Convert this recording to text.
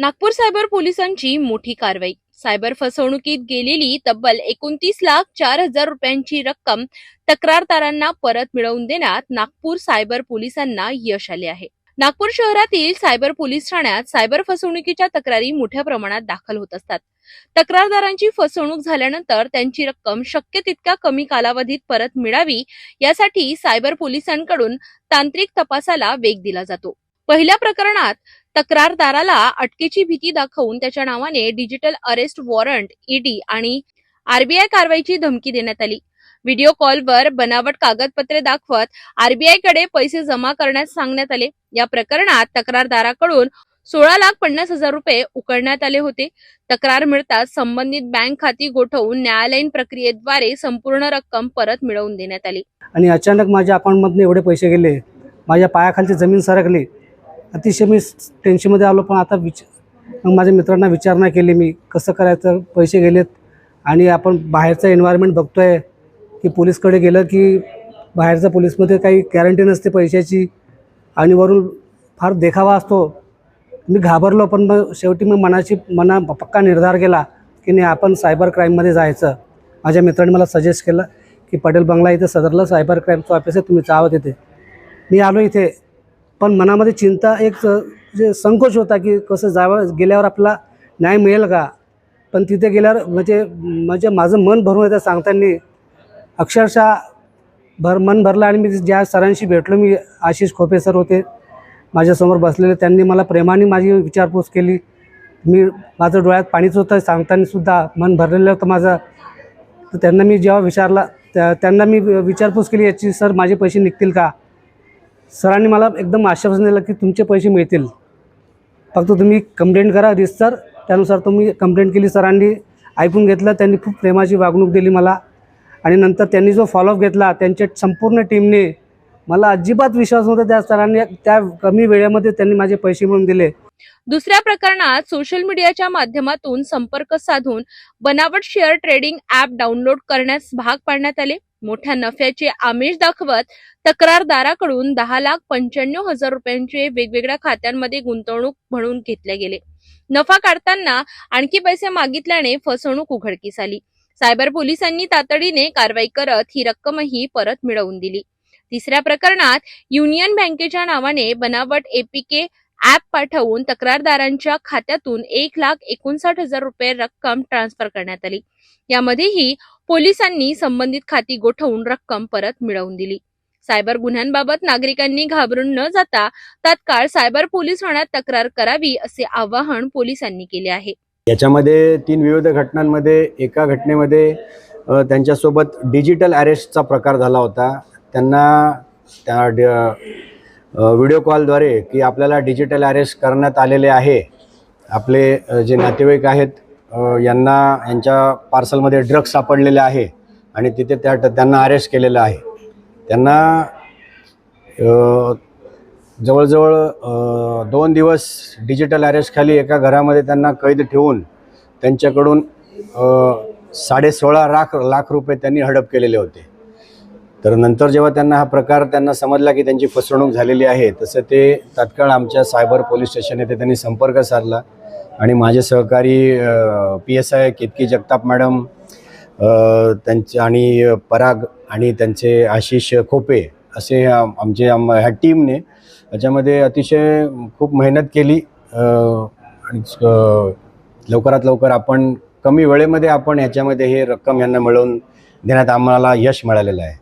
Nagpur cyber पोलिसांची मोठी कारवाई. सायबर फसवणुकीत गेलेली तब्बल एकोणतीस लाख चार हजार रुपयांची रक्कम तक्रारदारांना परत मिळवून देण्यात नागपूर सायबर पोलिसांना यश आले आहे. नागपूर शहरातील सायबर पोलीस ठाण्यात सायबर फसवणुकीच्या तक्रारी मोठ्या प्रमाणात दाखल होत असतात. तक्रारदारांची फसवणूक झाल्यानंतर त्यांची रक्कम शक्य तितक्या कमी कालावधीत परत मिळावी यासाठी सायबर पोलिसांकडून तांत्रिक तपासाला वेग दिला जातो. पहिल्या प्रकरणात तक्रारदाराला अटकेची भीती दाखवून त्याच्या नावाने digital arrest warrant E D आणि आरबीआय कारवाईची धमकी देण्यात आली. व्हिडिओ कॉलवर बनावट कागदपत्रे दाखवत आरबीआयकडे पैसे जमा करण्यास सांगण्यात आले. या प्रकरणात तक्रारदाराकडून सोळा लाख पन्नास हजार रुपये उकळण्यात आले होते. तक्रार मिळताच संबंधित बँक खाती गोठवून न्यायालयीन प्रक्रियेद्वारे संपूर्ण रक्कम परत मिळवून देण्यात आली. आणि अचानक माझ्या अकाउंटमधून एवढे पैसे गेले. माझ्या पायाखालची जमीन सरकली. अतिशय मी टेन्शनमध्ये आलो पण आता विच मग माझ्या मित्रांना विचारणा केली मी कसं करायचं पैसे गेलेत आणि आपण बाहेरचं एन्व्हायरमेंट आहे की पोलीसकडे गेलं की बाहेरच्या पोलीसमध्ये काही गॅरंटी नसते पैशाची आणि वरून फार देखावा असतो. मी घाबरलो पण मग शेवटी मी मनाची मना पक्का निर्धार केला की नाही आपण सायबर क्राईममध्ये जायचं. माझ्या मित्राने मला सजेस्ट केलं की पटेल बंगला इथे सदरला सायबर क्राईमचं ऑफिस आहे तुम्ही चावत येते मी आलो इथे. पण मनामध्ये चिंता एक जे संकोच होता की कसं जावं गेल्यावर आपला न्याय मिळेल का? पण तिथे गेल्यावर म्हणजे म्हणजे माझं मन भरून येतं सांगताना. अक्षरशः भर मन भरलं आणि मी ज्या सरांशी भेटलो मी आशिष खोपे सर होते. माझ्यासमोर बसलेले त्यांनी मला प्रेमाने माझी विचारपूस केली. मी माझं डोळ्यात पाणीच होतं सांगताना सुद्धा मन भरलेलं होतं माझं. तर त्यांना मी जेव्हा विचारला त्या त्यांना मी विचारपूस केली याची सर माझे पैसे निघतील का? सरांनी मला एकदम आश्वासन दिलं की तुमचे पैसे मिळतील. फक्त तुम्ही कंप्लेंट करा रिस्तर त्यानुसार तुम्ही कंप्लेंट केली सरांनी ऐकून घेतलं त्यांनी खूप प्रेमाची वागणूक दिली मला. आणि नंतर त्यांनी जो फॉलोअप घेतला त्यांच्या संपूर्ण टीमने मला अजिबात विश्वास नव्हता त्या सरांनी त्या कमी वेळेमध्ये त्यांनी माझे पैसे मिळून दिले. दुसऱ्या प्रकरणात सोशल मीडियाच्या माध्यमातून संपर्क साधून बनावट शेअर ट्रेडिंग ऍप डाउनलोड करण्यास भाग पाडण्यात आले. मोठ्या नफ्याचे आमिष दाखवत तक्रारदाराकडून दहा लाख पंच्याण्णव हजार रुपयांचे वेगवेगळ्या खात्यांमध्ये गुंतवणूक म्हणून घेतले गेले. नफा काढताना आणखी पैसे मागितल्याने फसवणूक उघडकीस आली. सायबर पोलिसांनी तातडीने कारवाई करत ही रक्कमही परत मिळवून दिली. तिसऱ्या प्रकरणात युनियन बँकेच्या नावाने बनावट एपीके ऍप पाठवून तक्रारदारांच्या खात्यातून एक लाख एकोणसाठ हजार रुपये रक्कम ट्रान्सफर करण्यात आली. यामध्येही पोलिसांनी संबंधित खाती गोठवून रक्कम परत मिळवून दिली. सायबर गुन्ह्यांबाबत नागरिकांनी घाबरून न जाता तात्काळ सायबर पोलीस ठाण्यात तक्रार करावी असे आवाहन पोलिसांनी केले आहे. याच्यामध्ये तीन विविध घटनांमध्ये एका घटनेमध्ये त्यांच्यासोबत डिजिटल अरेस्टचा प्रकार झाला होता. त्यांना त्या व्हिडिओ कॉलद्वारे की आपल्याला डिजिटल अरेस्ट करण्यात आलेले आहे. आपले जे नातेवाईक आहेत यांना यांच्या पार्सलमध्ये ड्रग्स सापडलेले आहे आणि तिथे त्या त्यांना अरेस्ट केलेलं आहे. त्यांना जवळजवळ दोन दिवस डिजिटल अरेस्टखाली एका घरामध्ये त्यांना कैद ठेवून त्यांच्याकडून साडेसोळा लाख लाख रुपये त्यांनी हडप केलेले होते. तर नंतर जेव्हा त्यांना हा प्रकार त्यांना समजला की त्यांची फसवणूक झालेली आहे तसं ते तात्काळ आमच्या सायबर पोलीस स्टेशन येथे त्यांनी संपर्क साधला. आणि माझे सहकारी P S I Ketaki Jagtap madam त्यांचे आणि पराग आणि त्यांचे आशिष खोपे असे आमचे आम ह्या टीमने याच्यामध्ये अतिशय खूप मेहनत केली. आणि लवकरात लवकर आपण कमी वेळेमध्ये आपण याच्यामध्ये हे रक्कम यांना मिळवून देण्यात आम्हाला यश मिळालेलं आहे.